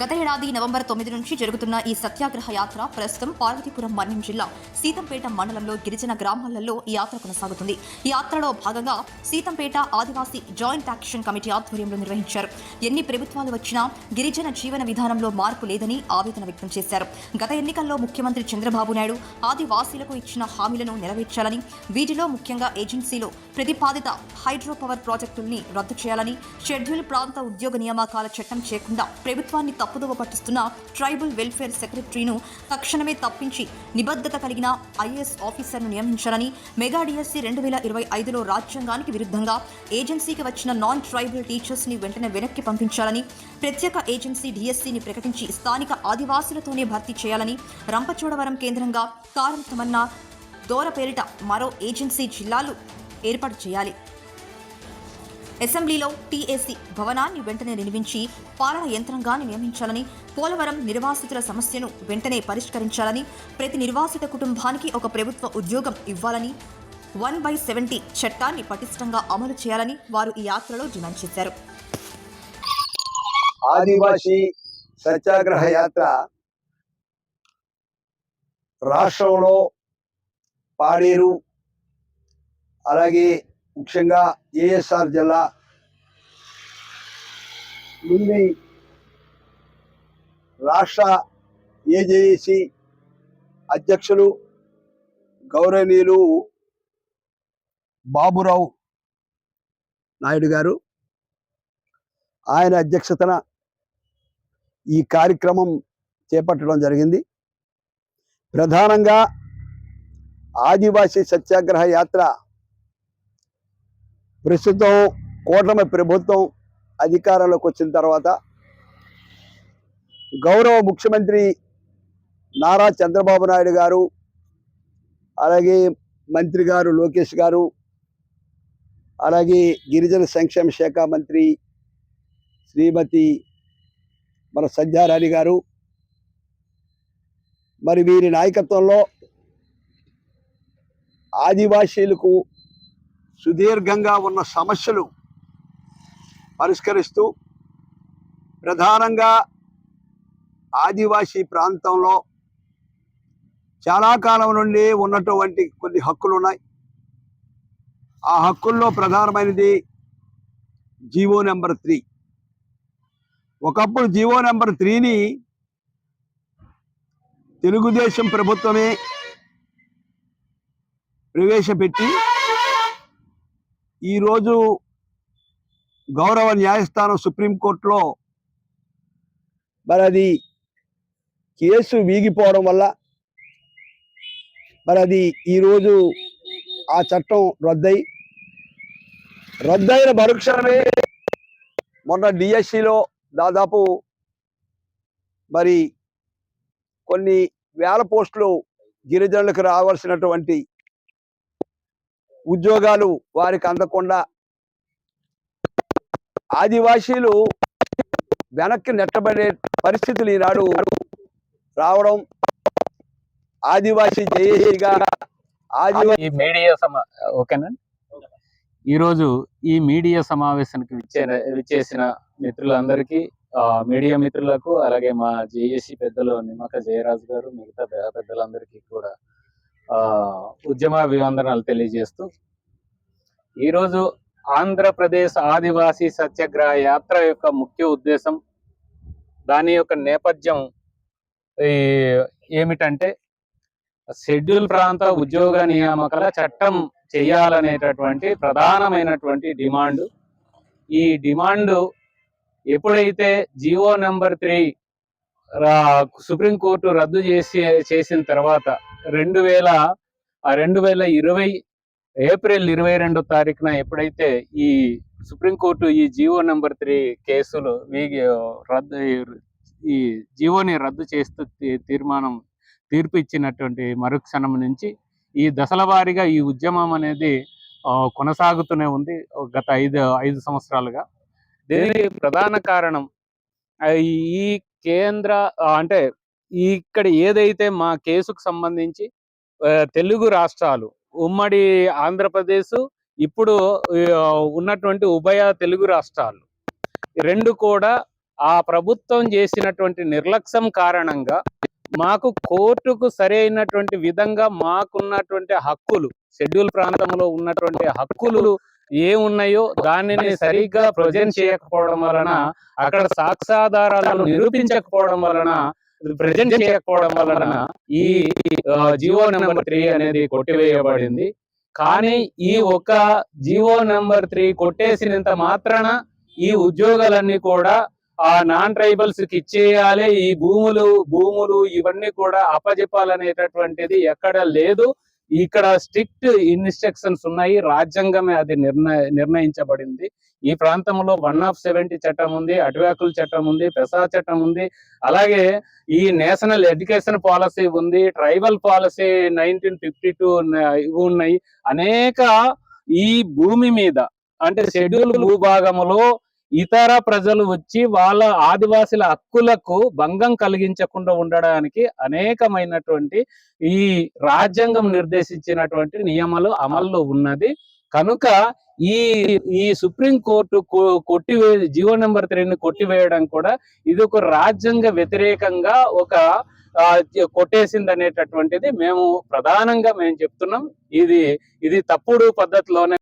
గత ఏడాది నవంబర్ తొమ్మిది నుంచి జరుగుతున్న ఈ సత్యాగ్రహ యాత్ర ప్రస్తుతం పార్వతీపురం మన్యం జిల్లా సీతంపేట మండలంలో గిరిజన గ్రామాలలో ఈ యాత్ర కొనసాగుతుంది. ఈ యాత్రలో భాగంగా Seethampeta Adivasi joint action committee ఆధ్వర్యంలో నిర్వహించారు. ఎన్ని ప్రభుత్వాలు వచ్చినా గిరిజన జీవన విధానంలో మార్పు లేదని ఆవేదన వ్యక్తం చేశారు. గత ఎన్నికల్లో ముఖ్యమంత్రి చంద్రబాబు నాయుడు ఆదివాసీలకు ఇచ్చిన హామీలను నెరవేర్చాలని వీటిలో ముఖ్యంగా ఏజెన్సీలో ప్రతిపాదిత హైడ్రో పవర్ ప్రాజెక్టుల్ని రద్దు చేయాలని షెడ్యూల్ ప్రాంత ఉద్యోగ నియామకాల చట్టం చేయకుండా ప్రభుత్వాన్ని తప్పుదోవ పట్టిస్తున్న ట్రైబల్ వెల్ఫేర్ సెక్రటరీను తక్షణమే తప్పించి నిబద్ధత కలిగిన ఐఏఎస్ ఆఫీసర్ను నియమించాలని మెగా డిఎస్సీ రెండు వేల ఇరవై ఐదులో రాజ్యాంగానికి విరుద్ధంగా ఏజెన్సీకి వచ్చిన నాన్ ట్రైబల్ టీచర్స్ని వెంటనే వెనక్కి పంపించాలని ప్రత్యేక ఏజెన్సీ డిఎస్సీని ప్రకటించి స్థానిక ఆదివాసులతోనే భర్తీ చేయాలని రంపచోడవరం కేంద్రంగా కారం తమన్నా దోర పేరిట మరో ఏజెన్సీ జిల్లాలు ఏర్పాటు చేయాలి. అసెంబ్లీలో టీఏసీ భవనాన్ని వెంటనే నిర్మించి పాలన యంత్రాంగాన్ని నియమించాలని పోలవరం నిర్వాసితుల సమస్యను వెంటనే పరిష్కరించాలని ప్రతి నిర్వాసిత కుటుంబానికి ఒక ప్రభుత్వ ఉద్యోగం ఇవ్వాలని వన్ బై సెవెంటీ చట్టాన్ని పటిష్టంగా అమలు చేయాలని వారు ఈ యాత్రలో డిమాండ్ చేశారు. ఆదివాసీ సత్యాగ్రహ యాత్ర రాష్ట్రంలో పాడేరు అలాగే ముఖ్యంగా ఏఎస్ఆర్ జిల్లా నుండి రాష్ట్ర ఏజేఏసి అధ్యక్షులు గౌరవనీయులు బాబురావు నాయుడు గారు ఆయన అధ్యక్షతన ఈ కార్యక్రమం చేపట్టడం జరిగింది. ప్రధానంగా ఆదివాసీ సత్యాగ్రహ యాత్ర ప్రస్తుతం కూటమి ప్రభుత్వం అధికారంలోకి వచ్చిన తర్వాత గౌరవ ముఖ్యమంత్రి నారా చంద్రబాబు నాయుడు గారు అలాగే మంత్రి గారు లోకేష్ గారు అలాగే గిరిజన సంక్షేమ శాఖ మంత్రి శ్రీమతి మన సంధ్యారాణి గారు. మరి వీరి నాయకత్వంలో ఆదివాసీలకు సుదీర్ఘంగా ఉన్న సమస్యలు పరిష్కరిస్తూ ప్రధానంగా ఆదివాసీ ప్రాంతంలో చాలా కాలం నుండి ఉన్నటువంటి కొన్ని హక్కులు ఉన్నాయి ఆ హక్కుల్లో ప్రధానమైనది జీవో నెంబర్ త్రీ. ఒకప్పుడు జీవో నెంబర్ త్రీని తెలుగుదేశం ప్రభుత్వమే ప్రవేశపెట్టి ఈరోజు గౌరవ న్యాయస్థానం సుప్రీంకోర్టులో మరి అది కేసు వీగిపోవడం వల్ల మరి అది ఈరోజు ఆ చట్టం రద్దయి రద్దయిన మరుక్షణమే మొన్న డిఎస్సిలో దాదాపు మరి కొన్ని వేల పోస్టులు గిరిజనులకు రావాల్సినటువంటి ఉద్యోగాలు వారికి అందకుండా ఆదివాసీలు వెనక్కి నెట్టబడే పరిస్థితులు ఈనాడు రావడం ఆదివాసీ జేఏసీగా ఆదివాసీ మీడియా సమా ఓకేనా? ఈరోజు ఈ మీడియా సమావేశానికి విచ్చే విచ్చేసిన మిత్రులందరికీ మీడియా మిత్రులకు అలాగే మా జేఏసీ పెద్దలు నిమ్మక జయరాజు గారు మిగతా పెద్ద పెద్దలందరికీ కూడా ఆ తెలియజేస్తూ ఈరోజు ఆంధ్రప్రదేశ్ ఆదివాసీ సత్యాగ్రహ యాత్ర యొక్క ముఖ్య ఉద్దేశం దాని యొక్క నేపథ్యం ఏమిటంటే షెడ్యూల్ ప్రాంత ఉద్యోగ నియామకాల చట్టం చేయాలనేటటువంటి ప్రధానమైనటువంటి డిమాండ్. ఈ డిమాండ్ ఎప్పుడైతే జియో నెంబర్ త్రీ సుప్రీంకోర్టు రద్దు చేసి చేసిన తర్వాత రెండు వేల రెండు వేల ఇరవై ఏప్రిల్ ఇరవై రెండో తారీఖున ఎప్పుడైతే ఈ సుప్రీంకోర్టు ఈ జీవో నెంబర్ త్రీ కేసులు రద్దు ఈ జీవోని రద్దు చేస్తూ తీర్మానం తీర్పు ఇచ్చినటువంటి మరుక్షణం నుంచి ఈ దశల వారీగా ఈ ఉద్యమం అనేది ఆ, కొనసాగుతూనే ఉంది గత ఐదు ఐదు సంవత్సరాలుగా. దీనికి ప్రధాన కారణం ఈ కేంద్ర అంటే ఇక్కడ ఏదైతే మా కేసుకు సంబంధించి తెలుగు రాష్ట్రాలు ఉమ్మడి ఆంధ్రప్రదేశ్ ఇప్పుడు ఉన్నటువంటి ఉభయ తెలుగు రాష్ట్రాలు రెండు కూడా ఆ ప్రభుత్వం చేసినటువంటి నిర్లక్ష్యం కారణంగా మాకు కోర్టుకు సరైనటువంటి విధంగా మాకున్నటువంటి హక్కులు షెడ్యూల్ ప్రాంతంలో ఉన్నటువంటి హక్కులు ఏమున్నాయో దానిని సరిగ్గా ప్రజెంట్ చేయకపోవడం వలన అక్కడ సాక్ష్యాధారాలను నిరూపించకపోవడం వలన ప్రజెంట్ చేయకపోవడం వలన ఈ జియో నెంబర్ త్రీ అనేది కొట్టివేయబడింది. కానీ ఈ ఒక జియో నెంబర్ త్రీ కొట్టేసినంత మాత్రాన ఈ ఉద్యోగాలన్నీ కూడా ఆ నాన్ ట్రైబల్స్కి ఇచ్చేయాలి. ఈ భూములు భూములు ఇవన్నీ కూడా అప్పజెప్పాలనేటటువంటిది ఎక్కడ లేదు. ఇక్కడ స్ట్రిక్ట్ ఇన్స్ట్రక్షన్స్ ఉన్నాయి. రాజ్యాంగమే అది నిర్ణయ నిర్ణయించబడింది. ఈ ప్రాంతంలో వన్ ఆఫ్ సెవెంటీ చట్టం ఉంది అటువాకుల చట్టం ఉంది పెసా చట్టం ఉంది. అలాగే ఈ నేషనల్ ఎడ్యుకేషన్ పాలసీ ఉంది tribal policy nineteen fifty two ఇవి ఉన్నాయి. అనేక ఈ భూమి మీద అంటే షెడ్యూల్ భూభాగములో ఇతర ప్రజలు వచ్చి వాళ్ళ ఆదివాసుల హక్కులకు భంగం కలిగించకుండా ఉండడానికి అనేకమైనటువంటి ఈ రాజ్యాంగం నిర్దేశించినటువంటి నియమాలు అమల్లో ఉన్నది. కనుక ఈ ఈ సుప్రీం కోర్టు కొట్టివే జీవో నెంబర్ త్రీని కొట్టివేయడం కూడా ఇది ఒక రాజ్యాంగ వ్యతిరేకంగా ఒక కొట్టేసింది అనేటటువంటిది మేము ప్రధానంగా మేము చెప్తున్నాం. ఇది ఇది తప్పుడు పద్ధతిలోనే